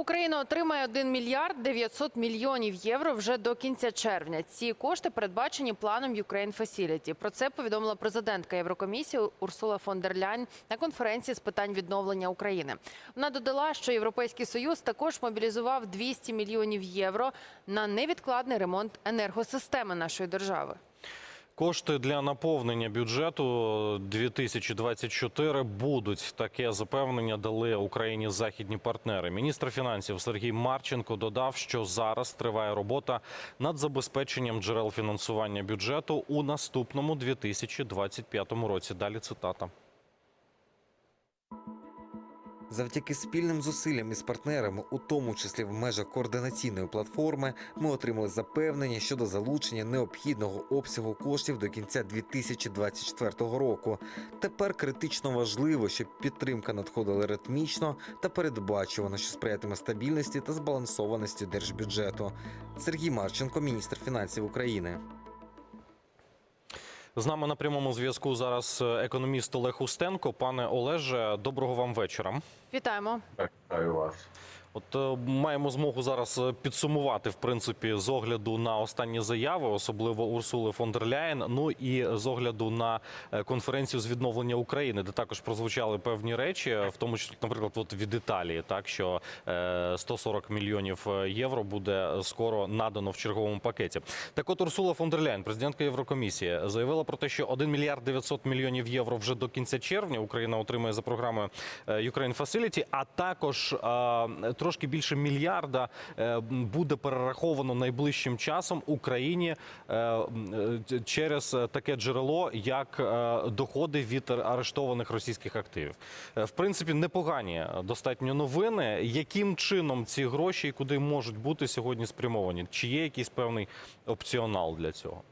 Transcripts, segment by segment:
Україна отримає 1 мільярд 900 мільйонів євро вже до кінця червня. Ці кошти передбачені планом Ukraine Facility. Про це повідомила президентка Єврокомісії Урсула фон дер Ляйн на конференції з питань відновлення України. Вона додала, що Європейський Союз також мобілізував 200 мільйонів євро на невідкладний ремонт енергосистеми нашої держави. Кошти для наповнення бюджету 2024 будуть. Таке запевнення дали Україні західні партнери. Міністр фінансів Сергій Марченко додав, що зараз триває робота над забезпеченням джерел фінансування бюджету у наступному 2025 році. Далі цитата. Завдяки спільним зусиллям із партнерами, у тому числі в межах координаційної платформи, ми отримали запевнення щодо залучення необхідного обсягу коштів до кінця 2024 року. Тепер критично важливо, щоб підтримка надходила ритмічно та передбачувано, що сприятиме стабільності та збалансованості держбюджету. Сергій Марченко, міністр фінансів України. З нами на прямому зв'язку зараз е, економіст Олег Устенко. Пане Олеже, доброго вам вечора. Вітаємо. Вітаю вас. От е, маємо змогу зараз е, підсумувати в принципі з огляду на останні заяви, особливо Урсули фон дер Ляєн, Ну і з огляду на е, конференцію з відновлення України, де також прозвучали певні речі, в тому числі, наприклад, от від Італії, так що е, 140 мільйонів євро буде скоро надано в черговому пакеті. Так, от Урсула фон дер Ляєн, президентка Єврокомісії, заявила про те, що 1 мільярд 900 мільйонів євро вже до кінця червня Україна отримає за програмою Ukraine Facility, а також трошки більше мільярда е, буде перераховано найближчим часом Україні е, е, через таке джерело, як доходи від арештованих російських активів. В принципі, непогані достатньо новини. Яким чином ці гроші і куди можуть бути сьогодні спрямовані? Чи є якийсь певний опціонал для цього?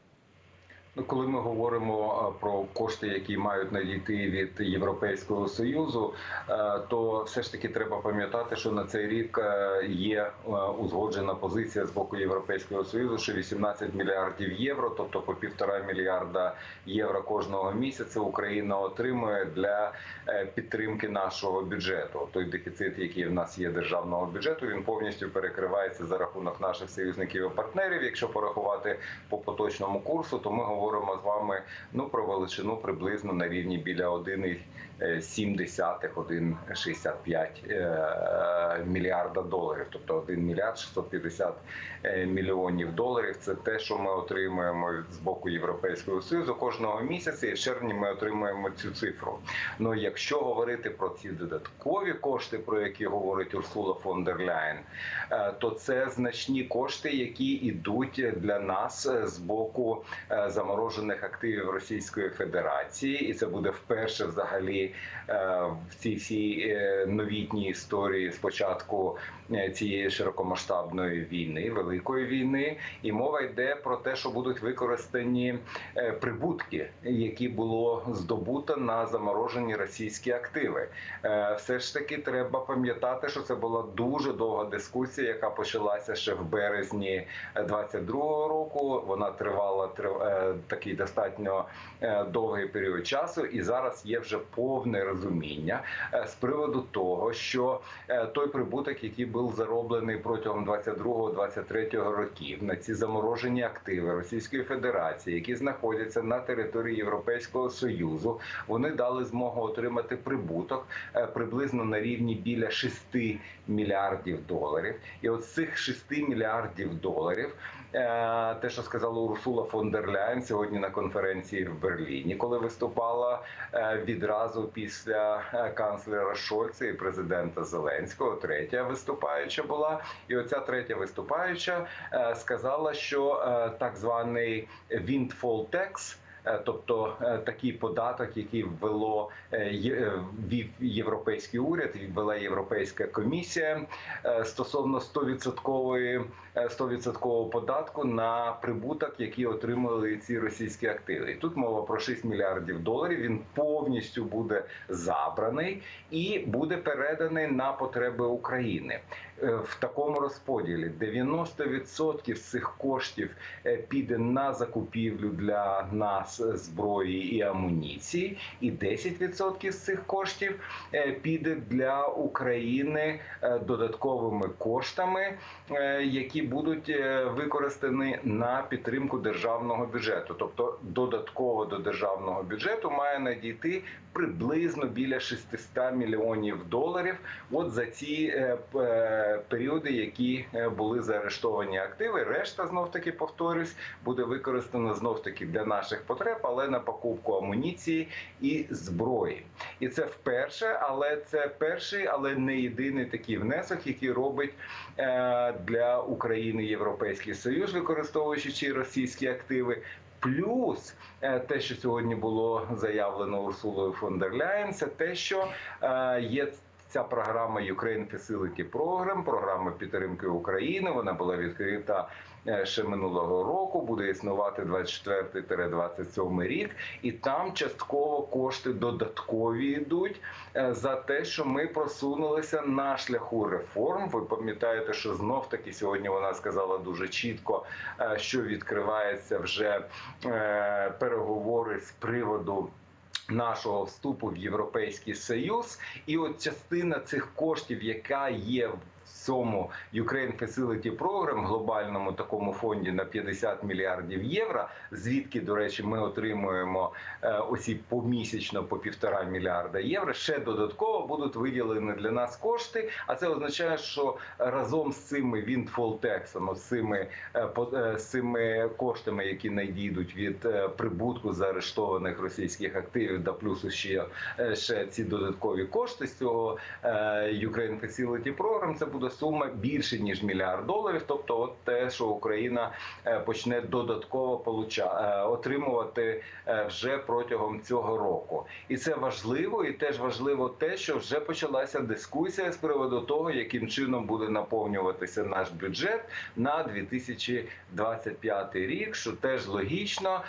Ну, коли ми говоримо про кошти, які мають надійти від Європейського союзу, е, то все ж таки треба пам'ятати, що на цей рік е, є е, узгоджена позиція з боку Європейського союзу, що 18 мільярдів євро, тобто по півтора мільярда євро кожного місяця, Україна отримує для е, підтримки нашого бюджету. Той дефіцит, який в нас є державного бюджету, він повністю перекривається за рахунок наших союзників і партнерів. Якщо порахувати по поточному курсу, то ми говоримо з вами ну про величину приблизно на рівні біля 1,7 1,65 е, мільярда доларів, тобто 1 мільярд 650 е, мільйонів доларів. Це те, що ми отримуємо з боку Європейського союзу кожного місяця. І в червні ми отримуємо цю цифру. Ну якщо говорити про ці додаткові кошти, про які говорить Урсула фон дер Ляєн, е, то це значні кошти, які йдуть для нас з боку заморожених активів Російської Федерації, і це буде вперше взагалі е, в цій всій е, новітній історії спочатку е, цієї широкомасштабної війни, великої війни, і мова йде про те, що будуть використані прибутки, які було здобуто на заморожені російські активи. Все ж таки треба пам'ятати, що це була дуже довга дискусія, яка почалася ще в березні 22-го року. Вона тривала трив- такий достатньо довгий період часу, і зараз є вже повне розуміння е, з приводу того, що е, той прибуток, який був зароблений протягом 22-23 років на ці заморожені активи Російської Федерації, які знаходяться на території Європейського союзу, вони дали змогу отримати прибуток е, приблизно на рівні біля 6 мільярдів доларів. І от з цих 6 мільярдів доларів, те, що сказала Урсула фон дер Ляйн сьогодні на конференції в Берліні, коли виступала відразу після е, канцлера Шольца і президента Зеленського, третя виступаюча була. І оця третя виступаюча е, сказала, що е, так званий windfall tax – тобто е, такий податок, який ввело е, е, ввів європейський уряд, ввела європейська комісія е, стосовно 100% е, 100% податку на прибуток, який отримали ці російські активи. Тут мова про 6 мільярдів доларів. Він повністю буде забраний і буде переданий на потреби України. Е, В такому розподілі 90% з цих коштів е, піде на закупівлю для нас зброї і амуніції, і 10% з цих коштів е, піде для України е, додатковими коштами, е, які будуть використані на підтримку державного бюджету. Тобто додатково до державного бюджету має надійти приблизно біля 600 мільйонів доларів. От за ці періоди, які були заарештовані активи. Решта знов таки повторюсь, буде використана знов таки для наших потреб, але на покупку амуніції і зброї. І це вперше, але це перший, але не єдиний такий внесок, який робить е, для України Європейський Союз, використовуючи російські активи. Плюс е, те, що сьогодні було заявлено Урсулою фон дер Ляєн, це те, що е, є ця програма Ukraine Facility Program, програма підтримки України. Вона була відкрита е, ще минулого року, буде існувати 24-27 рік, і там частково кошти додаткові йдуть е, за те, що ми просунулися на шляху реформ. Ви пам'ятаєте, що знов таки сьогодні вона сказала дуже чітко, е, що відкривається вже переговори з приводу. Нашого вступу в Європейський Союз, і от частина цих коштів, яка є в цьому Ukraine Facility Program, глобальному такому фонді на 50 мільярдів євро, звідки, до речі, ми отримуємо е, осі помісячно по півтора мільярда євро. Ще додатково будуть виділені для нас кошти. А це означає, що разом з цими windfall tax, з цими е, е, з цими коштами, які надійдуть від прибутку заарештованих російських активів, да плюс ще, ще ці додаткові кошти з цього Ukraine Facility Program, це буде сума більше ніж мільярд доларів. Тобто, от те, що Україна е, почне додатково получа, е, отримувати е, вже протягом цього року, і це важливо, і теж важливо те, що вже почалася дискусія з приводу того, яким чином буде наповнюватися наш бюджет на 2025 рік, що теж логічно,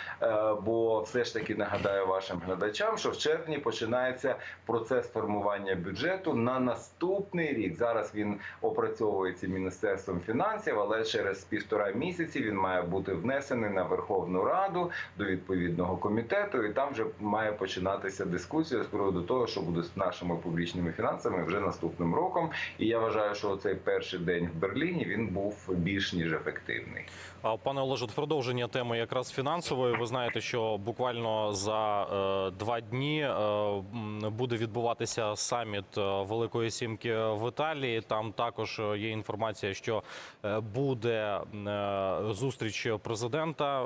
бо все ж таки нагадаю вашим глядачам, що в червні починається процес формування бюджету на наступний рік. Зараз він опрацьовується міністерством фінансів, але через півтора місяці він має бути внесений на Верховну Раду до відповідного комітету, і там вже має починатися дискусія з приводу того, що буде з нашими публічними фінансами вже наступним роком. І я вважаю, що цей перший день в Берліні він був більш ніж ефективний. А, Пане Олеже, в продовження теми якраз фінансової. Ви знаєте, що буквально за е, два дні е, буде відбуватися саміт е, Великої Сімки в Італії. Там також е, є інформація, що е, буде е, зустріч президента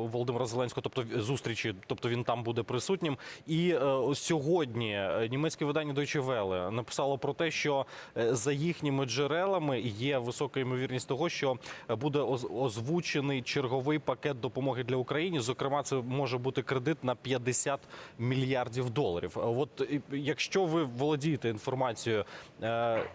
Володимира Зеленського, тобто зустрічі, тобто він там буде присутнім. І сьогодні німецьке видання Deutsche Welle написало про те, що за їхніми джерелами є висока ймовірність того, що буде озвучений черговий пакет допомоги для України. Зокрема, це може бути кредит на 50 мільярдів доларів. От якщо ви володієте інформацією,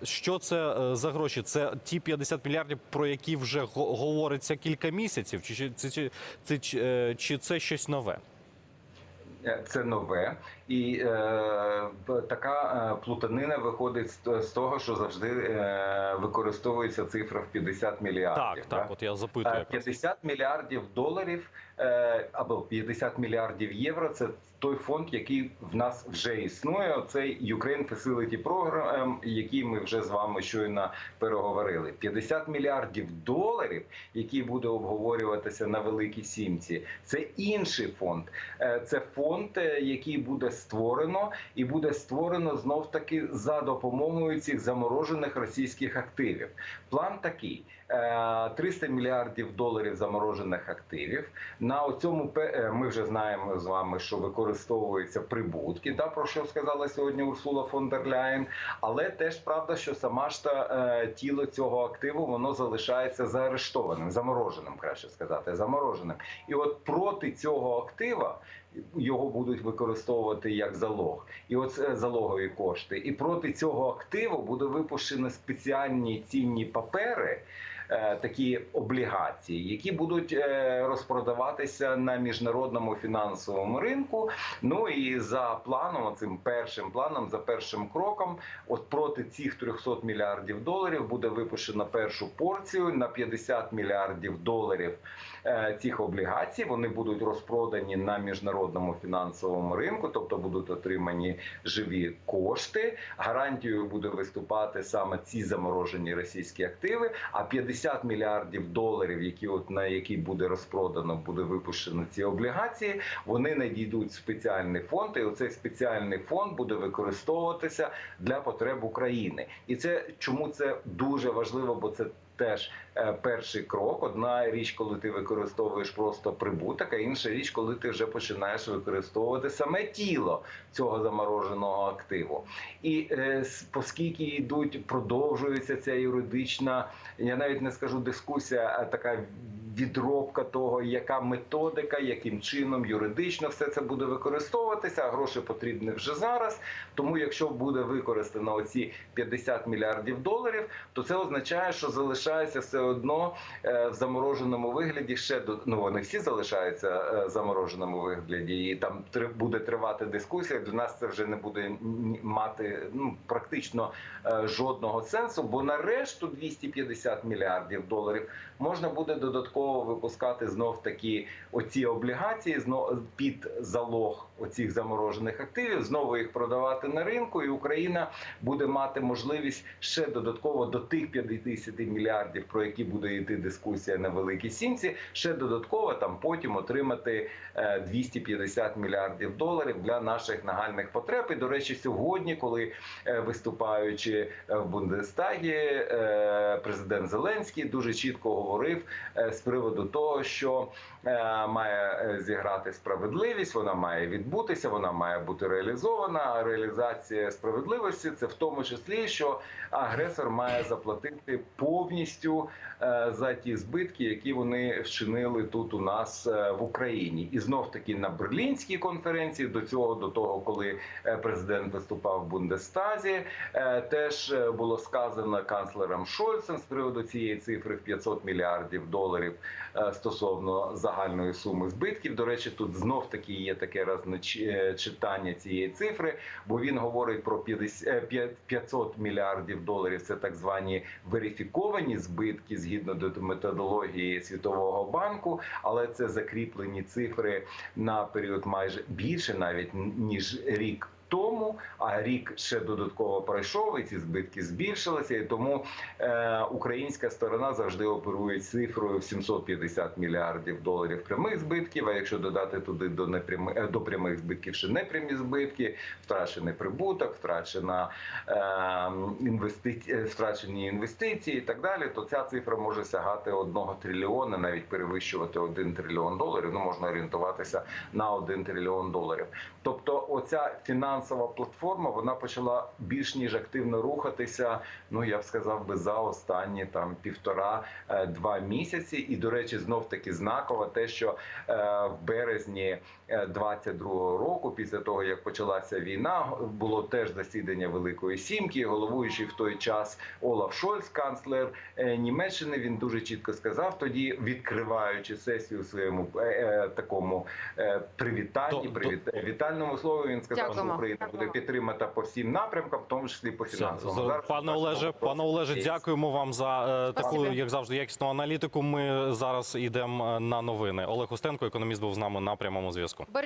що це за гроші? Це ті 50 мільярдів, про які вже говориться кілька місяців, чи чи це чи, це, чи, е, чи це щось нове? Е, Це нове, і е, така е, плутанина виходить з, з того, що завжди е, використовується цифра в 50 мільярдів. Так, так, от я запитую. Е, 50 мільярдів доларів е, або 50 мільярдів євро. Це той фонд, який в нас вже існує. Цей Ukraine Facility Program, який ми вже з вами щойно переговорили. 50 мільярдів доларів, який буде обговорюватися на Великій Сімці. Це інший фонд. Е, Це фонд, е, який буде створено, і буде створено знов таки за допомогою цих заморожених російських активів. План такий: е, 300 мільярдів доларів заморожених активів. На цьому ми вже знаємо з вами, що використовуються прибутки, да, про що сказала сьогодні Урсула фон дер Ляєн. Але теж правда, що сама ж та е, тіло цього активу воно залишається заарештованим, замороженим, краще сказати, замороженим. І от проти цього актива. Його будуть використовувати як залог, і оце залогові кошти. І проти цього активу буде випущено спеціальні цінні папери, такі облігації, які будуть е, розпродаватися на міжнародному фінансовому ринку. Ну і за планом, цим першим планом, за першим кроком, от проти цих 300 мільярдів доларів буде випущена першу порцію на 50 мільярдів доларів е, цих облігацій. Вони будуть розпродані на міжнародному фінансовому ринку, тобто будуть отримані живі кошти. Гарантією буде виступати саме ці заморожені російські активи. А 50 мільярдів доларів, які от на які буде розпродано, буде випущено ці облігації. Вони надійдуть в спеціальний фонд, і оцей спеціальний фонд буде використовуватися для потреб України. І це чому це дуже важливо, бо це. Теж е, перший крок. Одна річ, коли ти використовуєш просто прибуток, а інша річ, коли ти вже починаєш використовувати саме тіло цього замороженого активу. І е, оскільки йдуть, продовжується ця юридична, я навіть не скажу дискусія, а така відробка того, яка методика, яким чином юридично все це буде використовуватися. А гроші потрібні вже зараз. Тому, якщо буде використано оці 50 мільярдів доларів, то це означає, що залишається все одно е, в замороженому вигляді ще до ну вони всі залишаються е, в замороженому вигляді, і там буде тривати дискусія. Для нас це вже не буде мати ну практично е, жодного сенсу, бо на решту 250 мільярдів доларів можна буде додатково випускати знов такі оці облігації, знов під залог оцих заморожених активів, знову їх продавати на ринку, і Україна буде мати можливість ще додатково до тих 50 мільярдів, про які буде йти дискусія на великій сімці, ще додатково там потім отримати е, 250 мільярдів доларів для наших нагальних потреб. І до речі, сьогодні, коли е, виступаючи е, в Бундестагі, е, президент Зеленський дуже чітко говорив е, з приводу того, що е, має е, зіграти справедливість, вона має відбутися, вона має бути реалізована. А реалізація справедливості це в тому числі, що агресор має заплатити повністю е, за ті збитки, які вони вчинили тут у нас в Україні, і знов таки на Берлінській конференції до цього, до того, коли президент виступав в Бундестазі, теж було сказано канцлером Шольцем з приводу цієї цифри в 500 мільярдів доларів стосовно загальної суми збитків. До речі, тут знов таки є таке читання цієї цифри, бо він говорить про 50, е, 500 мільярдів доларів. Це так звані верифіковані збитки згідно до методології Світового банку, але це закріплені цифри на період майже більше навіть ніж рік. Тому а рік ще додатково пройшов, і ці збитки збільшилися. І тому е, українська сторона завжди оперує цифрою в 750 мільярдів доларів прямих збитків. А якщо додати туди до непрямих е, до прямих збитків ще непрямі збитки, втрачений прибуток, втрачена е, інвестиції, втрачені інвестиції і так далі, то ця цифра може сягати одного трильйона, навіть перевищувати один трильйон доларів. Ну можна орієнтуватися на один трильйон доларів. Тобто, оця фінансова платформа вона почала більш ніж активно рухатися. Ну я б сказав би за останні там півтора-два місяці. І до речі, знов таки знаково те, що е, в березні е, 22-го року, після того як почалася війна, було теж засідання Великої Сімки. Головуючий в той час Олаф Шольц, канцлер е, Німеччини, він дуже чітко сказав тоді, відкриваючи сесію в своєму е, е, такому е, привітанні, привіт, вітальному слові. Він сказав, Дякуємо. що Україна буде підтримана по всім напрямкам, в тому числі по фінансовому. за- Зараз пане Олеже, пане Олеже, дякуємо вам за е, таку, як завжди, якісну аналітику. Ми зараз йдемо е, на новини. Олег Устенко, економіст, був з нами на прямому зв'язку.